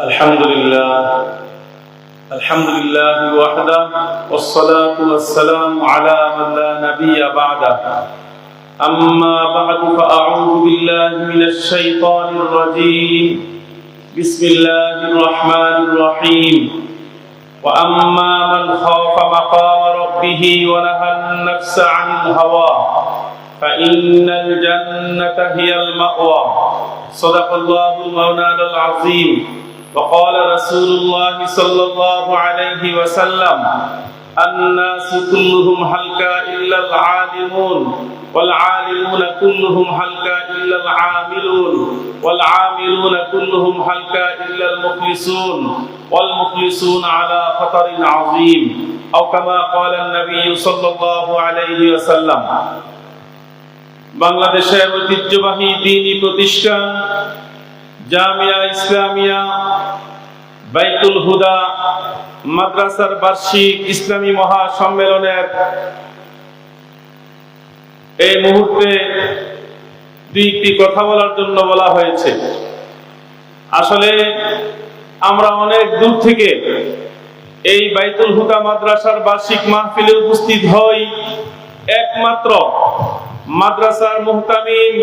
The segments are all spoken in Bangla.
الحمد لله الحمد لله وحده والصلاة والسلام على من لا نبي بعده أما بعد فأعوذ بالله من الشيطان الرجيم بسم الله الرحمن الرحيم وأما من خاف مقام ربه ونهى النفس عن الهوى فإن الجنة هي المأوى صدق الله مولانا العظيم وقال رسول الله صلى الله عليه وسلم الناس كلهم هلكا إلا العالمون والعالمون كلهم هلكا إلا العاملون والعاملون كلهم هلكا إلا المخلصون والمخلصون على خطر عظيم أو كما قال النبي صلى الله عليه وسلم বাংলাদেশের ঐতিহ্যবাহী দিনী প্রতিষ্ঠান জামিয়া ইসলামিয়া, বাইতুল হুদা, মাদ্রাসার বার্ষিক ইসলামী মহাসম্মেলনের এই মুহূর্তে দুই একটি কথা বলার জন্য বলা হয়েছে। আসলে আমরা অনেক দূর থেকে এই বাইতুল হুদা মাদ্রাসার বার্ষিক মাহফিলে উপস্থিত হই। একমাত্র মাদ্রাসার মুহতামিম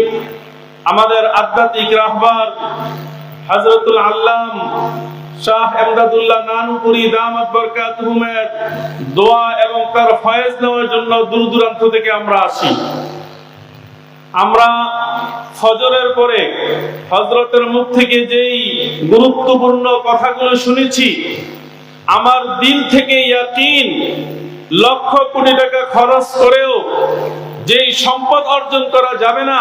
আমাদের আধ্যাত্মিক রাহবার হজরতুল আল্লাম শাহ এমদাদুল্লাহ নানুপুরি বরকাতুহুমের দোয়া এবং তার ফয়েজ নেওয়ার জন্য দূর দূরান্ত থেকে আমরা আসি। আমরা ফজরের পরে হজরতের মুখ থেকে যেই গুরুত্বপূর্ণ কথাগুলো শুনেছি, আমার দিল থেকে ইয়াকিন লক্ষ কোটি টাকা খরচ করেও যেই সম্পদ অর্জন করা যাবে না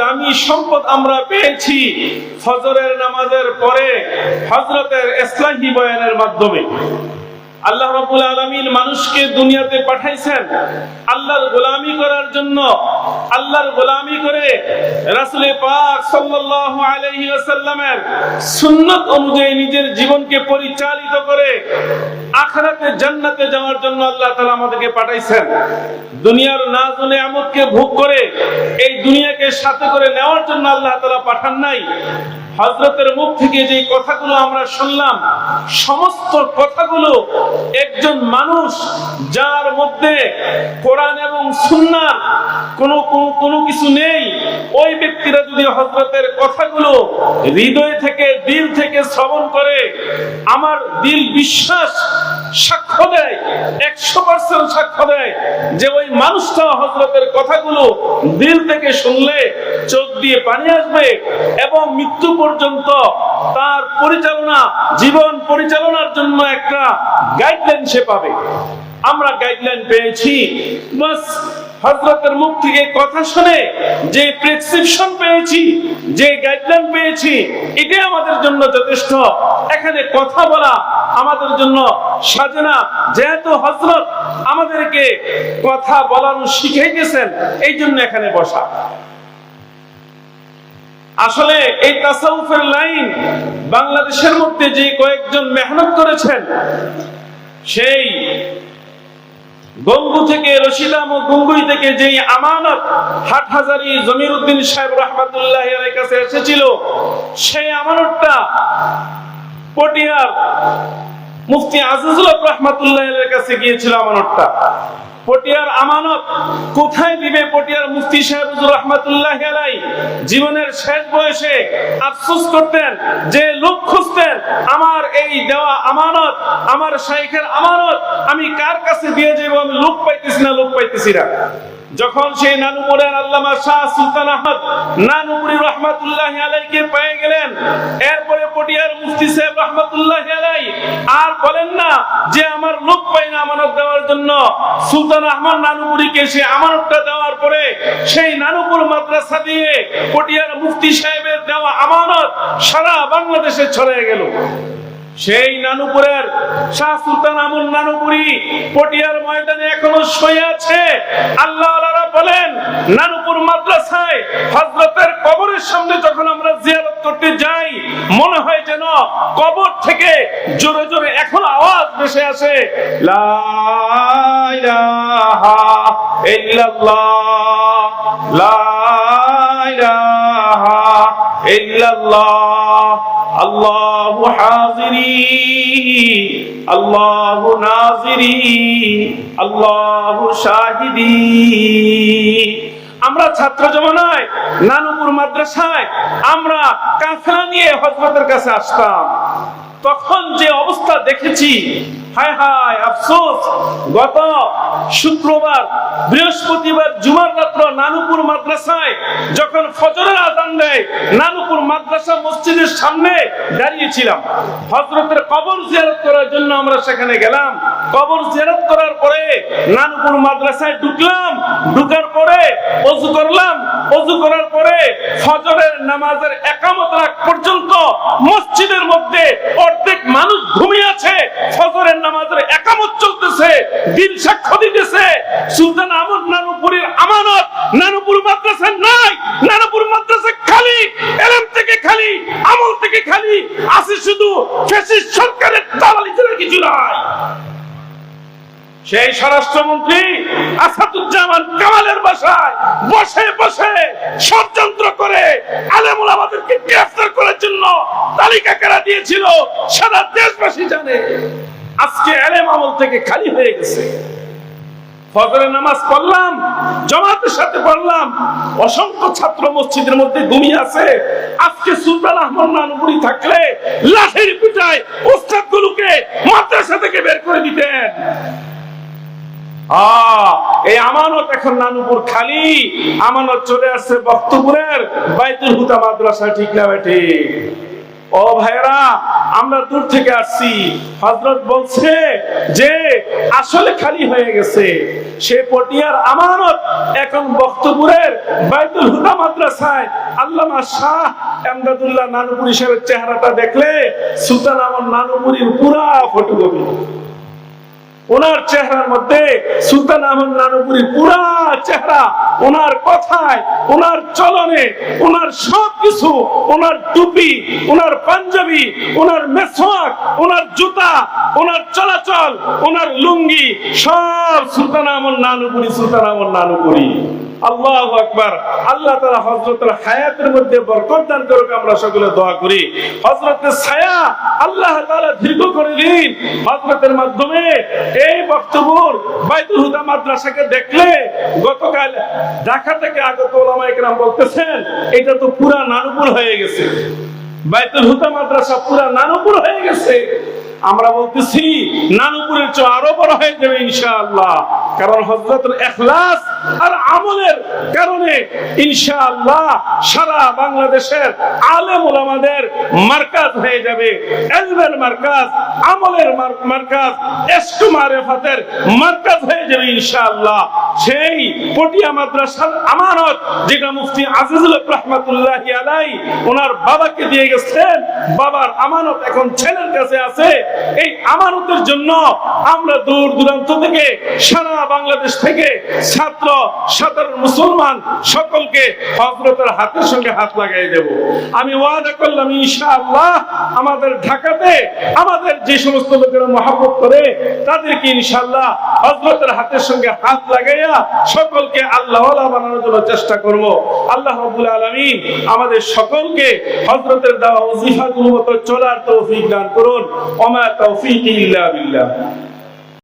দামি সম্পদ আমরা পেয়েছি ফজরের নামাজের পরে হজরতের ইসলাহি বয়ানের মাধ্যমে। আল্লাহ রাব্বুল আলামিন মানুষকে দুনিয়াতে পাঠাইছেন আল্লাহর গোলামি করার জন্য, আল্লাহর গোলামি করে রাসূল পাক সাল্লাল্লাহু আলাইহি ওয়াসাল্লামের সুন্নাত অনুযায়ী নিজের জীবনকে পরিচালিত করে আখিরাতে জান্নাতে যাওয়ার জন্য আল্লাহ তাআলা আমাদেরকে পাঠাইছেন। দুনিয়ার নাজ ও নিয়ামতকে ভোগ করে, এই দুনিয়াকে সাথে করে নেওয়ার জন্য আল্লাহ তাআলা পাঠান নাই। হযরতের মুখ থেকে যে কথাগুলো আমরা শুনলাম, সমস্ত কথাগুলো একজন মানুষ যার মধ্যে কোরআন এবং সুন্নার কোনো কোনো কোনো কিছু নেই, ওই ব্যক্তিরা যদি হজরতের কথাগুলো হৃদয় থেকে, দিল থেকে শ্রবণ করে, আমার দিল বিশ্বাস সাক্ষ্য দেয়, একশো পার্সেন্ট সাক্ষ্য দেয় যে ওই মানুষটা হজরতের কথাগুলো দিল থেকে শুনলে চোখ দিয়ে পানি আসবে এবং মৃত্যু পর্যন্ত তার পরিচালনা, জীবন পরিচালনার জন্য একটা গাইডলাইন সে পাবে। আমরা গাইডলাইন পেয়েছি। বাস হজরতের মুখ থেকে কথা শুনে যে প্রেসক্রিপশন পেয়েছি, যে গাইডলাইন পেয়েছি, এটাই আমাদের জন্য যথেষ্ট। এখানে কথা বলা আমাদের জন্য যেহেতু হজরত আমাদেরকে কথা বলানো শিখাইতেছেন এই জন্য এখানে বসা। আসলে এই তাসাউফের লাইন বাংলাদেশের মধ্যে যে কয়েকজন মেহনত করেছেন সেই গঙ্গু থেকে রশিদাম ও গঙ্গুই থেকে যে আমানত হাট হাজারি জমির উদ্দিন সাহেব রহমাতুল্লাহ কাছে এসেছিল, সেই আমানতটা পটিয়ার মুফতি আজিজুল রহমাতুল্লাহ কাছে গিয়েছিল আমানতটা। পটিয়ার আমানত কোথায় দিবে পটিয়ার মুফতি সাহেব রহমাতুল্লাহ আলাই? জীবনের শেষ বয়সে আফসোস করতেন যে লোক খুঁজতেন, আমার এই দেওয়া আমানত, আমার শাইখের আমানত, আমি কার কাছে দিয়ে যাব আমি লোক পাইতেছি না, লোক পাইতেছি না। যখন সেই নানুপুরের আল্লামা শাহ সুলতান আহমদ নানুপুরি রহমাতুল্লাহ আলাইকে পেয়ে গেলেন, এরপরে পটিয়ার মুফতি সাহেব রহমাতুল্লাহ আলাই আর বলেন না যে আমার লোক পাই না আমানত দেওয়ার জন্য। সুলতান আহমদ নানুপুরিকে সে আমানতটা দেওয়ার পরে সেই নানুপুর মাদ্রাসা দিয়ে পটিয়ার মুফতি সাহেবের দেওয়া আমানত সারা বাংলাদেশে ছড়িয়ে গেল। সেই নানুপুরের শাহ সুলতান আমুল নানুপুরি পটিয়ার ময়দানে এখনও শুয়ে আছে। আল্লাহ বলেন, নানুপুর মাদ্রাসায় হজরতের কবরের সামনে যখন আমরা জিয়ারত করতে যাই, মনে হয় যেন কবর থেকে জোরে জোরে এখন আওয়াজ ভেসে আসে, লা ইল্লাল্লাহ লা ইল্লাল্লাহ। আল্লাহু হাজিরি, আল্লাহু নাজিরি, আল্লাহু শাহিদি। আমরা ছাত্র জমানায়, নানুপুর মাদ্রাসায়, আমরা কাঁথা নিয়ে হজরতের কাছে আসতাম। তখন যে অবস্থা দেখেছি হায় হায়, আফসোস। গত শুক্রবার, বৃহস্পতিবার জুমার রাত্র নানুপুর মাদ্রাসায় যখন ফজরের আজান দেয়, নানুপুর মাদ্রাসা মসজিদের সামনে দাঁড়িয়েছিলাম। হজরতের কবর করার জন্য আমরা সেখানে গেলাম। কবর করার পরে নানুপুর মাদ্রাসায় ঢুকলাম। ঢুকার পরে অজু করলাম। অজু করার পরে ফজরের নামাজের একামত রাখ পর্যন্ত মসজিদের মধ্যে অর্ধেক মানুষ ঘুমিয়ে আছে ফজরের নামাজের একামত চলতেছে দিন সাক্ষ্য দিতেছে। সুলতান আমর নানুপুরের আমানত, নানুপুর মাদ্রাসা নাই, নানুপুর মাদ্রাসা খালি এলএম থেকে খালি, আমল থেকে খালি। আছে শুধু ফ্যাসিস্ট সরকারের দালালি ছাড়া কিছু নাই। সেই স্বরাষ্ট্রমন্ত্রী আসাদুজ্জামান কামালের বাসায় বসে বসে ষড়যন্ত্র করে আলেমুল আমাদেরকে গ্রেফতার করার জন্য তালিকা কেরা দিয়েছিল। সারা দেশবাসী জানে। আজকে আলেম আমল থেকে খালি হয়ে গেছে। নামাজ পড়লাম, জামাতের সাথে পড়লাম, অসংখ্য ছাত্র মসজিদের মধ্যে আছে। আজকে সুলতান আহমদ নানুপুরি থাকলে লাঠির উস্তাদ গুলোকে মাদ্রাসা থেকে বের করে দিতেন। এই আমানত এখন নানুপুর খালি। আমানত চলে আসছে বক্তপুরের বাইতুল হুতা মাদ্রাসা, ঠিক না ও ভাইরা আমরা দূর থেকে আসছি। হজরত বলছে যে, আসলে খালি হয়ে গেছে। সে পটিয়ার আমানত এখন বক্তপুরের বাইতুল হুদা মাদ্রাসায়। আল্লামা শাহ এমদাদুল্লাহ নানুপুরি সাহেবের চেহারাটা দেখলে সুলতান আমার নানুপুরির পুরা ফটোকপি। ওনার চেহারার মধ্যে সুলতান আহমদ নানপুরির পুরা চেহারা, ওনার কথায়, ওনার চলনে, ওনার সব কিছু ওনার টুপি, ওনার পাঞ্জাবি, ওনার মেসওয়াক, ওনার জুতা, ওনার চলাচল, ওনার লুঙ্গি, সব সুলতান আহমদ নানুপুরি সুলতান আহমদ নানুপুরি আল্লাহ আকবার। আল্লাহ তাআলা হযরতের হায়াতের মধ্যে বরকত দান করুক, আমরা সকলে দোয়া করি। হযরতের ছায়া আল্লাহ দীর্ঘ করে দিন হযরতের মাধ্যমে এই বাইতুল হুদা মাদ্রাসাকে দেখলে গতকাল ঢাকা থেকে আগত ওলামা একরাম বলতেছেন, এটা তো পুরা নানুপুর হয়ে গেছে। বাইতুল হুদা মাদ্রাসা পুরা নানুপুর হয়ে গেছে। আমরা বলতেছি নানুপুরের চেয়ে আরও বড় হয়ে যাবে ইনশাআল্লাহ। কারণ হজরতের এখলাস আর আমলের কারণে ইনশাআল্লাহ সারা বাংলাদেশের আলেম ওলামাদের মার্কাজ হয়ে যাবে। এলমের মার্কাজ, আমলের মার্কাজ, এসকু মারেফাতের মার্কাজ হয়ে যাবে ইনশাআল্লাহ। সেই পটিয়া মাদ্রাসার আমানত, যেটা মুফতি আজিজুল রহমাতুল্লাহ আলাই ওনার বাবাকে দিয়ে গেছেন। বাবার আমানত এখন ছেলের কাছে আছে। এই আমানতের জন্য আমরা দূর দূরান্ত থেকে সারা বাংলাদেশ থেকে ছাত্র, সাধারণ মুসলমান, সকলকে হজরতের হাতের সঙ্গে হাত লাগাই দেব। আমি ওয়াদা করলাম, ইনশাআল্লাহ আমাদের ঢাকাতে আমাদের যে সমস্ত লোকেরা মহাব্বত করে, তাদেরকে ইনশাআল্লাহ হজরতের হাতের সঙ্গে হাত লাগাইয়া সকলকে আল্লাহ বানানোর জন্য চেষ্টা করব। আল্লাহ রাব্বুল আলামিন আমাদের সকলকে হজরতের দেওয়া ওজিফাগুলো মতো চলার তৌফিক দান করুন। ওমা তৌফিক ইল্লা বিল্লাহ।